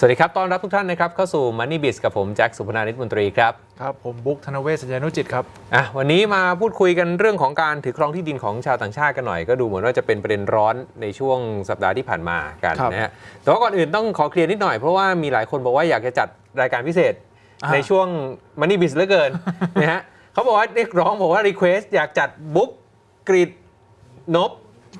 สวัสดีครับ ต้อนรับทุกท่านนะครับเข้าสู่ Money Biz กับผมแจ็คสุพนานิชมนตรีครับ ครับ ผมบุ๊กธนเวศสัญญานุจิตครับ อะวันนี้มาพูดคุยกันเรื่องของการถือครองที่ดินของชาวต่างชาติกันหน่อย ก็ดูเหมือนว่าจะเป็นประเด็นร้อนในช่วงสัปดาห์ที่ผ่านมากันครับ นะฮะแต่ว่าก่อนอื่นต้องขอเคลียร์นิดหน่อย เพราะว่ามีหลายคนบอกว่าอยากจะจัดรายการพิเศษอ่าในช่วง Money Biz เหลือเกิน นะฮะเขาบอกว่าเรียกร้องบอกว่า Request อยากจัดบุ๊กกรีดนบ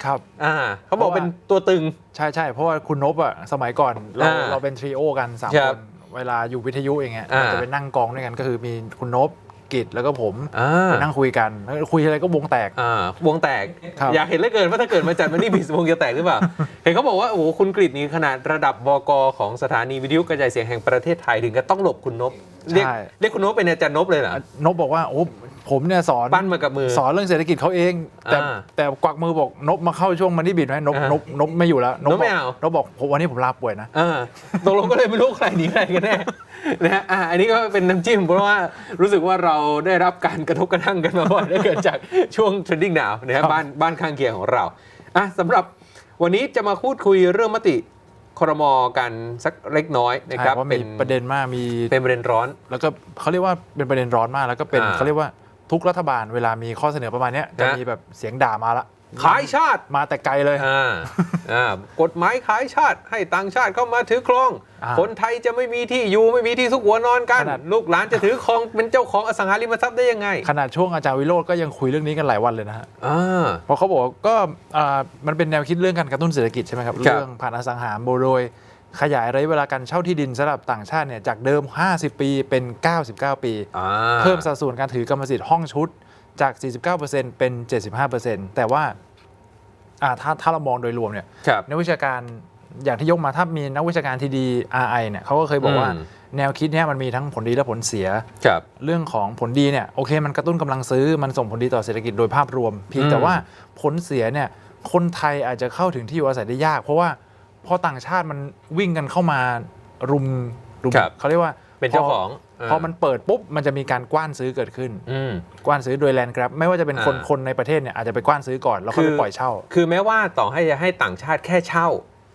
ครับ อ่าเขาบอกเป็นตัวตึง ใช่ใช่เพราะว่าคุณนบอะสมัยก่อนเราอ่าเราเป็นทริโอกันสามครัคบนเวลาอยู่วิทยุอย่างเงี้ยอ่า เราจะไปนั่งกองด้วยกันก็คือมีคุณนบกิจแล้วก็ผมอ่าไปนั่งคุยกันแล้วคุยอะไรก็วงแตก อ่าวงแตก ครับ อยากเห็นเหลือเกินว่าถ้าเกิดมาจัดมันนี่ บิสวงจะแตกหรือเปล่า เห็นเขาบอกว่าโอ้โหคุณกริตนี่ขนาดระดับบกของสถานีวิทยุกระจายเสียงแห่งประเทศไทยถึงกับต้องหลบคุณนบเรียกใช่เรียกคุณนบเป็นอาจารย์นบเลยเหรอนบบอกว่าโอ้ ผมเนี่ยสอนปั้นมากับมือ สอนเรื่องเศรษฐกิจเขาเอง แต่อ่าแต่กวักมือบอกนบมาเข้าช่วงมันนี่บิดไหมนบอ่านบนบไม่อยู่แล้วนบไม่บกเอา นบบอกผมวันนี้ผมลาป่วยนะอ่าตกลงก็เลยไม่รู้ใครหนีใครกันแน่นะฮะอ่าอันนี้ก็เป็นน้ำจิ้มเพราะว่ารู้สึกว่าเราได้รับการกระทบกระทั่งกันมาบ่อยได้เกิดจากช่วง trending now นะฮะครับ บ้านบ้านข้างเคียงของเราอะสำหรับวันนี้จะมาพูดคุยเรื่องมติครมกันสักเล็กน้อยนะใช่ครับเพราะมีประเด็นมากมี เป็นประเด็นร้อน แล้วก็เขาเรียกว่าเป็นประเด็นร้อนมากแล้วก็เป็นอ่า เขาเรียกว่า ทุกรัฐบาลเวลามีข้อเสนอประมาณเนี้ยจะนะมีแบบเสียงด่ามาละขายชาติมาแต่ไกลเลยอ่าอ่ากฎหมายขายชาติให้ต่างชาติเข้ามาถือครองอ่าคนไทยจะไม่มีที่อยู่ไม่มีที่ซุกหัวนอนกันขนาดลูกหลานจะถือครองเป็นเจ้าของอสังหาริมทรัพย์ได้ยังไง ขนาดช่วงอาจารย์วิโรจน์ก็ยังคุยเรื่องนี้กันหลายวันเลยนะฮะอ่าเพราะเขาบอกว่าก็อ่ามันเป็นแนวคิดเรื่องการกระตุ้นเศรษฐกิจใช่ไหมครับครับเรื่องผ่านอสังหาโดย ขยายระยะเวลาการเช่าที่ดินสำหรับต่างชาติเนี่ยจากเดิม 50 ปีเป็น 99 ปี อ่าเพิ่มสัดส่วนการถือกรรมสิทธิ์ห้องชุดจาก 49%เป็น 75%แต่ว่าอ่าถ้าถ้าเรามองโดยรวมเนี่ย ครับ นักวิชาการอย่างที่ยกมาถ้ามีนักวิชาการทีดี RI เนี่ยเขาก็เคยบอกว่าอืม แนวคิดเนี้ยมันมีทั้งผลดีและผลเสีย ครับ เรื่องของผลดีเนี่ยโอเค มันกระตุ้นกำลังซื้อมันส่งผลดีต่อเศรษฐกิจโดยภาพรวมเพียงอืมแต่ว่าผลเสียเนี่ยคนไทยอาจจะเข้าถึงที่อยู่อาศัยได้ยาก เพราะว่า พอต่างชาติมันวิ่งกันเข้ามารุมรุมครับ เขาเรียกว่าเป็นเจ้าของพอพอมันเปิดปุ๊บมันจะมีการกว้านซื้อเกิดขึ้น อืม กว้านซื้อโดยแลนด์กราฟไม่ว่าจะเป็นคนอ่า คนในประเทศเนี่ยอาจจะไปกว้านซื้อก่อนแล้วค่อยคืไปอปล่อยเช่า คือแม้ว่าต่อให้จะให้ต่างชาติแค่เช่า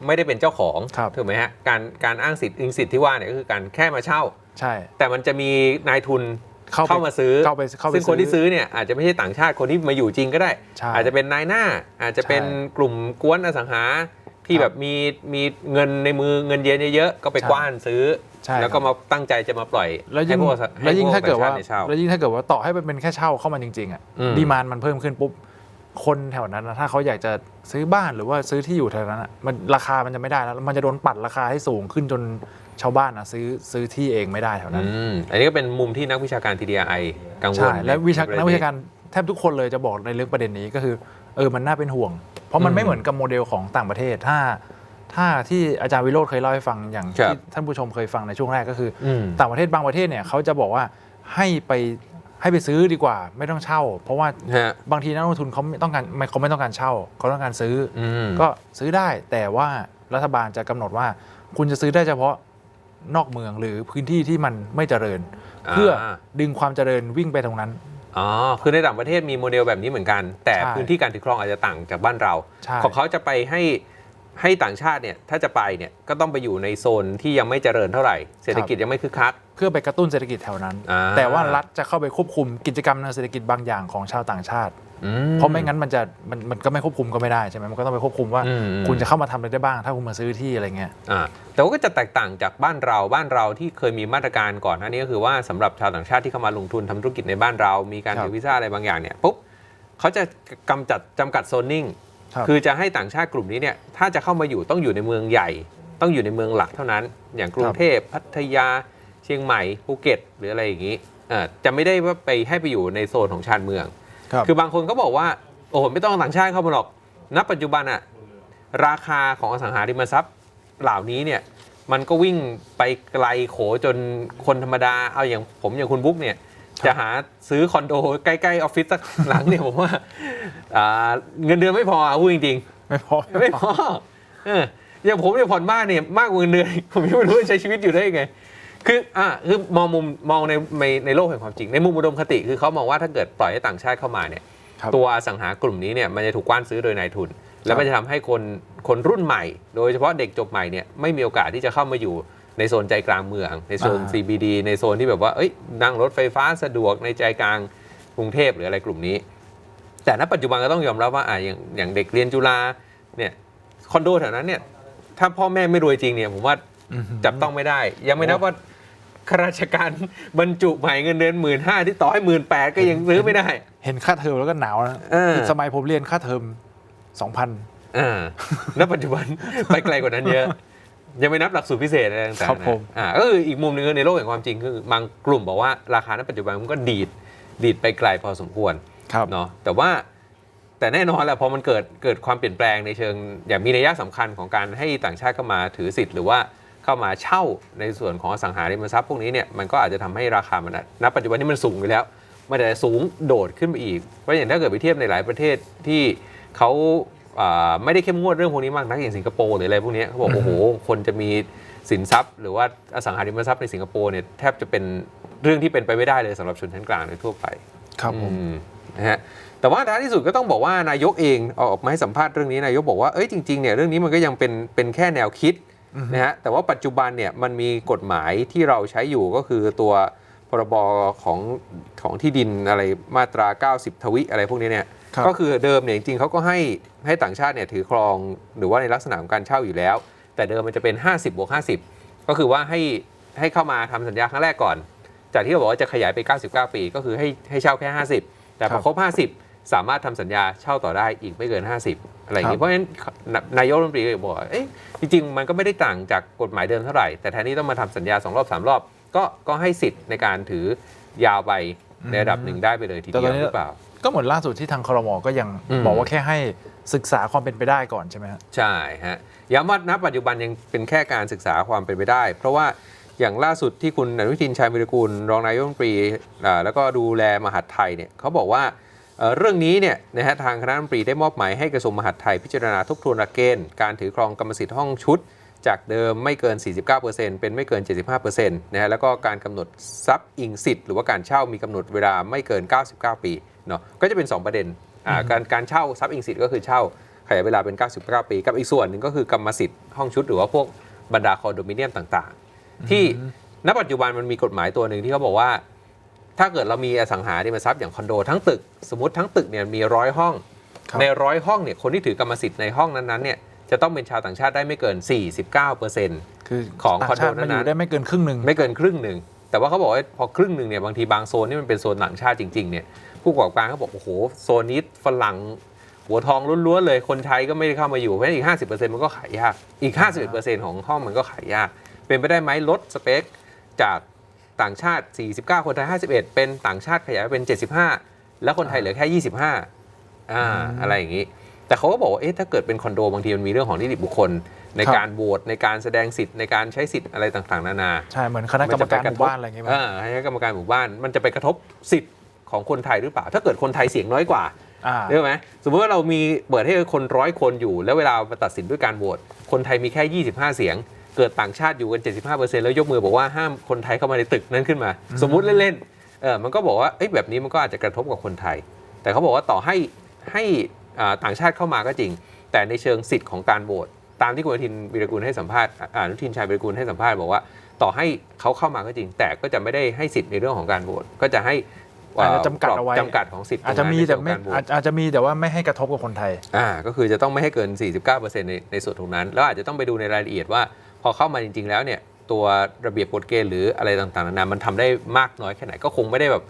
ไม่ได้เป็นเจ้าของครับ ถูกไหมฮะการการอ้างสิทธิ์อิงสิทธิ์ที่ว่าเนี่ยก็คือการแค่มาเช่า ใช่ แต่มันจะมีนายทุนเข้าไปเข้ามาซื้อเข้าไปเข้าไปซึ่งคนที่ซื้อซื้อเนี่ยอาจจะไม่ใช่ต่างชาติคนที่มาอยู่จริงก็ได้ ใช่อาจจะเป็นนายหน้า อาจจะเป็นใช่ กลุ่มกวนอสังหา ที่ครับแบบมีมีเงินในมือเงินเย็นเยอะๆก็ไปใช่กว้านซื้อ ใช่แล้วก็ครับมาตั้งใจจะมาปล่อยแล้วยิ่ง ให้พกแล้วยิ่งให้พถ้าเกิดว่าต่งชตินี่เช่าแล้วยิ่งถ้าเกิดว่าต่อให้มันเป็นแค่เช่าเข้ามาจริงๆอะอืม ดีมานมันเพิ่มขึ้นปุ๊บคนแถวนั้นนะถ้าเขาอยากจะซื้อบ้านหรือว่าซื้อที่อยู่แถวนั้นอะมันราคามันจะไม่ได้แล้วมันจะโดนปัดราคาให้สูงขึ้นจนชาวบ้านอะซื้อซื้อที่เองไม่ได้แถวนั้นอืมอันนี้ก็เป็นมุมที่นักวิชาการ TDI กังวลใช่และวิชาในประเด็นักวิชาการแทบทุกคนเลยจะบอกในเรื่องประเด็นนี้ก็คือเออมันน่าเป็นห่วงเพ ราะมันอืมไม่เหมือนกับโมเดลของต่างประเทศ ถ้า ถ้าที่อาจารย์วิโรธเคยเล่าให้ฟังอย่างครับที่ท่านผู้ชมเคยฟังในช่วงแรกก็คืออืมต่างประเทศบางประเทศเนี่ยเขาจะบอกว่าให้ไปให้ไปซื้อดีกว่าไม่ต้องเช่า เพราะว่าฮะบางทีนักลงทุนเขาไม่ต้องการไม่เขาไม่ต้องการเช่าเขาต้องการซื้อออืมก็ซื้อได้แต่ว่ารัฐบาลจะกำหนดว่า คุณจะซื้อได้เฉพาะนอกเมืองหรือพื้นที่ที่มันไม่เจริญอ่าเพื่อดึงความเจริญวิ่งไปตรงนั้น อ๋อ คือในต่างประเทศมีโมเดลแบบนี้เหมือนกัน แต่ใช่พื้นที่การถือครองอาจจะต่างจากบ้านเรา ใช่ ของเขาจะไปให้ให้ต่างชาติเนี่ยถ้าจะไปเนี่ยก็ต้องไปอยู่ในโซนที่ยังไม่เจริญเท่าไหร่ เศรษฐกิจยังไม่คึกคัก เพื่อไปกระตุ้นเศรษฐกิจแถวนั้น อ่า แต่ว่ารัฐจะเข้าไปควบคุมกิจกรรมทางเศรษฐกิจบางอย่างของชาวต่างชาติอื เพราะไม่งั้นมันจะมันมันก็ไม่ควบคุมก็ไม่ได้ใช่ไหมมันก็ต้องไปควบคุมว่า อืม คุณจะเข้ามาทำอะไรได้บ้าง ถ้าคุณมาซื้อที่อะไรเงี้ย อ่าแต่ว่าก็จะแตกต่างจากบ้านเราบ้านเราที่เคยมีมาตรการก่อนหน้านี้ก็คือว่าสำหรับชาวต่างชาติที่เข้ามาลงทุนทำธุรกิจในบ้านเรา มีการครับถือวีซ่าอะไรบางอย่างเนี่ยปุ๊บเขาจะกำจัดจำกัดโซนนิ่งครับคือจะให้ต่างชาติกลุ่มนี้เนี่ยถ้าจะเข้ามาอยู่ต้องอยู่ในเมืองใหญ่ ต้องอยู่ในเมืองหลักเท่านั้น อย่างกรุงเทพพัทยาเชียงใหม่ภูเก็ต หรืออะไรอย่างนี้เอ่อจะไม่ได้ว่าไปให้ไปอยู่ในโซนของชานเมือง ครับคือบางคนก็บอกว่าโอ้โหไม่ต้องต่างชาติเข้ามาหรอกณปัจจุบันอะราคาของอสังหาริมทรัพย์เหล่านี้เนี่ยมันก็วิ่งไปไกลโขจนคนธรรมดาเอาอย่างผมอย่างคุณบุ๊กเนี่ยจะหาซื้อคอนโดใกล้ๆออฟฟิศสักหลังเนี่ยผมว่าอ่าเงินเดือนไม่พออะพูดจริงไม่พอๆไม่พอเอออย่างผมเนี่ยผ่อนบ้านเนี่ยมากกว่าเงินเดือนอีกผมยังไม่รู้จะใช้ชีวิตอยู่ได้ยังไง คืออะคือมองมุมมองในในในโลกแห่งความจริง ในมุมอุดมคติคือเขามองว่าถ้าเกิดปล่อยให้ต่างชาติเข้ามาเนี่ยครับ ตัวอสังหากลุ่มนี้เนี่ยมันจะถูกกว้านซื้อโดยนายทุน แล้วมันจะทำให้คนคนรุ่นใหม่ โดยเฉพาะเด็กจบใหม่เนี่ยไม่มีโอกาสที่จะเข้ามาอยู่ในโซนใจกลางเมือง ในโซน อ่า CBD ในโซนที่แบบว่าเอ้ยนั่งรถไฟฟ้าสะดวกในใจกลางกรุงเทพหรืออะไรกลุ่มนี้ แต่ณปัจจุบันก็ต้องยอมรับว่าอะอย่างอย่างเด็กเรียนจุฬาเนี่ยคอนโดแถวนั้นเนี่ยถ้าพ่อแม่ไม่รวยจริงเนี่ยผมว่าอือหือจับต้องไม่ได้ ยังไม่นับว่า ข้าราชการบรรจุใหม่เงินเดือนหมื่นห้าที่ต่อให้หมื่นแปดก็ยังซื้อไม่ได้ เห็นค่าเทอมแล้วก็หนาวนะเออ สมัยผมเรียนค่าเทอมสองพัน อ่าณปัจจุบัน ไปไกลกว่านั้นเยอะ ยังไม่นับหลักสูตรพิเศษอะไรต่างๆครับนะผมอ่าก็คืออีกมุมหนึงในโลกแห่งความจริงคือบางกลุ่มบอกว่าราคาณปัจจุบันมันก็ดีดดีดไปไกลพอสมควร ครับ เนาะแต่ว่าแต่แน่นอนแหละพอมันเกิดเกิดความเปลี่ยนแปลงในเชิง อย่างมีนัยสำคัญของการให้ต่างชาติเข้ามาถือสิทธิ์หรือว่า เข้ามาเช่าในส่วนของอสังหาริมทรัพย์พวกนี้เนี่ยมันก็อาจจะทำให้ราคามันอะณปัจจุบันนี้มันสูงอยู่แล้วมันอาจจะสูงโดดขึ้นไปอีก เพราะอย่างถ้าเกิดไปเทียบในหลายประเทศที่เขาอ่าไม่ได้เข้มงวดเรื่องพวกนี้มากนักอย่างสิงคโปร์หรืออะไรพวกนี้เขาบอกอือฮึโอ้โหคนจะมีสินทรัพย์ หรือว่าอสังหาริมทรัพย์ในสิงคโปร์เนี่ยแทบจะเป็นเรื่องที่เป็นไปไม่ได้เลยสำหรับชนชั้นกลางโดยทั่วไปครับผมอืมนะฮะแต่ว่าท้ายที่สุดก็ต้องบอกว่านายกเองเอาออกมาให้สัมภาษณ์เรื่องนี้นายกบอกว่าเอ้ยจริงๆเนี่ยเรื่องนี้มันก็ยังเป็นเป็นแค่แนวคิดอือฮึ นะฮะแต่ว่าปัจจุบันเนี่ยมันมีกฎหมายที่เราใช้อยู่ก็คือตัวพรบของของที่ดินอะไรมาตรา 90 ทวิอะไรพวกนี้เนี่ยครับก็คือเดิมเนี่ยจริงๆเขาก็ให้ให้ต่างชาติเนี่ยถือครองหรือว่าในลักษณะของการเช่าอยู่แล้ว แต่เดิมมันจะเป็น 50บวก50 ก็คือว่าให้ให้เข้ามาทำสัญญาครั้งแรกก่อน จากที่เขาบอกว่าจะขยายไป 99 ปี ก็คือให้ให้เช่าแค่ 50 แต่พครัอบครบ 50 สามารถทำสัญญาเช่าต่อได้อีกไม่เกิน 50 อะไรอย่างครันี้บเพราะฉะนั้นนนายกรัฐมนตรีก็บอกว่าเอ๊ะจริงๆ มันก็ไม่ได้ต่างจากกฎหมายเดิมเท่าไหร่ แต่แทนที่ต้องมาทำสัญญา 2 รอบ 3 รอบ ก็ก็ให้สิทธิ์ในการถือยาวไปในระดับหนึ่งได้ไปเลยทีแต่เดีตยอนวนี้หรือเปล่า ก็เหมือนล่าสุดที่ทางครมก็ยังอืมบอกว่าแค่ให้ศึกษาความเป็นไปได้ก่อนใช่ไหมฮะใช่ฮะย้ำว่าณปัจจุบันยังเป็นแค่การศึกษาความเป็นไปได้ เพราะว่าอย่างล่าสุดที่คุณอนุทินชาญวิรกูลรองนายกรัฐมนตรีอ่าแล้วก็ดูแลมหาดไทยเนี่ยเขาบอกว่า เอ่อเรื่องนี้เนี่ยนะฮะทางคณะรัฐมนตรีได้มอบหมายให้กระทรวงมหาดไทยพิจารณาทบทวนหลักเกณฑ์การถือครองกรรมสิทธิ์ห้องชุด จากเดิมไม่เกิน 49%เป็นไม่เกิน 75%นะฮะแล้วก็การกำหนดทรัพย์อิงสิทธิ์หรือว่าการเช่ามีกำหนดเวลาไม่เกิน 99 ปีเนาะก็จะเป็น 2 ประเด็นอ่าการการเช่าทรัพย์อิงสิทธิ์ก็คือเช่าขยายเวลาเป็น 99 ปี กับอีกส่วนหนึ่งก็คือกรรมสิทธิ์ห้องชุดหรือว่าพวกบรรดาคอนโดมิเนียมต่าง ๆ ที่ณปัจจุบันมันมีกฎหมายตัวหนึ่งที่เขาบอกว่า ถ้าเกิดเรามีอสังหาริมทรัพย์อย่างคอนโดทั้งตึก สมมติทั้งตึกเนี่ยมีร้อยห้อง ครับ ในร้อยห้องเนี่ยคนที่ถือกรรมสิทธิ์ในห้องนั้นๆเนี่ยจะต้องเป็นชาวต่างชาติได้ไม่เกิน 49%คือของต่างคอนโดชาติมาอนั้ยู่นได้ไม่เกินครึ่งหนึ่ง ไม่เกินครึ่งหนึ่ง แต่ว่าเขาบอกว่าพอครึ่งหนึ่งเนี่ยบางทีบางโซนที่มันเป็นโซนต่างชาติจริงๆเนี่ยผู้ประกอบการเขาบอกโอ้โหโซนนี้ฝรั่งหัวทองล้วนๆเลยคนไทยก็ไม่ได้เข้ามาอยู่เพราะฉะนั้นอีก 50%มันก็ขายยากอีก 51%ของห้องมันก็ขายยาก เป็นไปได้ไหมลดสเปคจาก ต่างชาติ 49 คนไทย 51 เป็นต่างชาติขยายเป็น 75 แล้วคนไทยเหลือแค่ 25อ่าอะไรอย่างนี้ แต่เขาก็บอกว่าเอ๊ะถ้าเกิดเป็นคอนโดบางทีมันมีเรื่องของนิติบุคคล ในครับการโหวตในการแสดงสิทธิ์ในการใช้สิทธิ์อะไรต่างๆ นานาใช่เหมือนคณะกรรมการหมู่บ้านอะไรอย่างเงี้ยไหมอ่าคณะกรรมการหมู่บ้านมันจะไปกระทบสิทธิ์ของคนไทยหรือเปล่า ถ้าเกิดคนไทยเสียงน้อยกว่าอ่าเรู้ไหมสมมติว่าเรามีเปิดให้คนร้อยคนอยู่ แล้วเวลามาตัดสินด้วยการโหวตคนไทยมีแค่ 25 เสียง เกิดต่างชาติอยู่กัน 75%แล้วยกมือบอกว่าห้ามคนไทยเข้ามาในตึกนั้นขึ้นมาอืมสมมุติเล่นๆเออมันก็บอกว่าเอ้ยแบบนี้มันก็อาจจะกระทบกับคนไทย แต่เขาบอกว่าต่อให้ให้อ่าต่างชาติเข้ามาก็จริง แต่ในเชิงสิทธิ์ของการโหวตตามที่คุณอนุทินวีรกุลให้สัมภาษณ์อ่าอนุทินชาญวีรกุลให้สัมภาษณ์บอกว่าต่อให้เขาเข้ามาก็จริง แต่ก็จะไม่ได้ให้สิทธิ์ในเรื่องของการโหวตก็จะให้อาจจะจำกัดเอาไว้จำกัดของสิทธิ์อาจจะมีแต่ไม่ในเรื่องของการโหวตอาจอาจจะมีแต่ว่าไม่ให้กระทบกับคนไทยอ่าก็คือจะต้องไม่ให้เกิน 49%ในในส่วนตรงนั้น แล้วอาจจะต้องไปดูในรายละเอียดว่า พอเข้ามาจริง ๆ แล้วเนี่ยตัวระเบียบกฎเกณฑ์หรืออะไรต่างๆนานามันทำได้มากน้อยแค่ไหนก็คงไม่ได้แบบ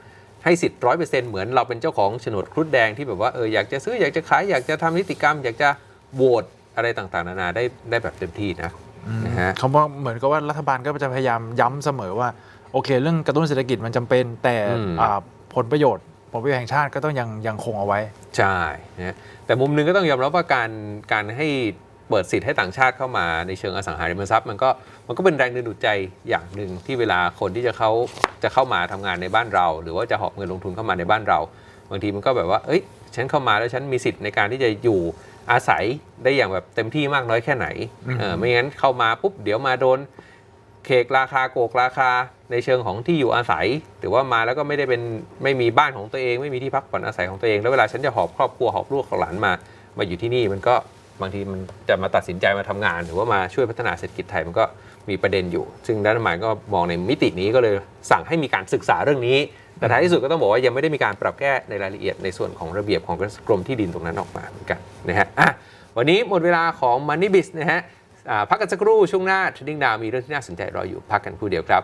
ให้สิทธิ์ร้อยเปอร์เซ็นต์เหมือนเราเป็นเจ้าของโฉนดครุฑแดงที่แบบว่าเอออยากจะซื้ออยากจะขายอยากจะทำนิติกรรม อยากจะโหวตอะไรต่างๆ นานาได้ได้แบบเต็มที่นะนะฮะเขาบอกเหมือนกับว่ารัฐบาลก็จะพยายามย้ำเสมอว่าโอเค เรื่องกระตุ้นเศรษฐกิจมันจำเป็นแต่อืมอ่าผลประโยชน์ผลประโยชน์แห่งชาติก็ต้องยังยังคงเอาไว้ ใช่นะแต่มุมหนึงก็ต้องยอมรับว่าการการให้ เปิดสิทธิ์ให้ต่างชาติเข้ามาในเชิงอสังหาริมทรัพย์มันก็มันก็เป็นแรงดึงดูดใจอย่างหนึ่งที่เวลาคนที่จะเข้าจะเข้ามาทำงานในบ้านเรา หรือว่าจะหอบเงินลงทุนเข้ามาในบ้านเรา บางทีมันก็แบบว่า เอ้ย ฉันเข้ามาแล้วฉันมีสิทธิ์ในการที่จะอยู่อาศัยได้อย่างแบบเต็มที่มากน้อยแค่ไหนอืมเออไม่งั้นเข้ามาปุ๊บเดี๋ยวมาโดนเคกราคาโกกราคาในเชิงของที่อยู่อาศัย หรือว่ามาแล้วก็ไม่ได้เป็นไม่มีบ้านของตัวเอง ไม่มีที่พักผ่อนอาศัยของตัวเอง แล้วเวลาฉันจะหอบครอบครัวหอบลูกของหลานมา มาอยู่ที่นี่มันก็ บางทีมันจะมาตัดสินใจมาทำงาน หรือว่ามาช่วยพัฒนาเศรษฐกิจไทยมันก็มีประเด็นอยู่ ซึ่งรัฐบาลก็มองในมิตินี้ก็เลยสั่งให้มีการศึกษาเรื่องนี้ แต่ท้ายที่สุดก็ต้องบอกว่ายังไม่ได้มีการปรับแก้ในรายละเอียดในส่วนของระเบียบของกรมที่ดินตรงนั้นออกมาเหมือนกันนะฮะอะวันนี้หมดเวลาของ Money Biz นะฮะพักกันสักครู่ช่วงหน้า Trading Down มีเรื่องที่น่าสนใจรออยู่พักกันครู่เดียวครับ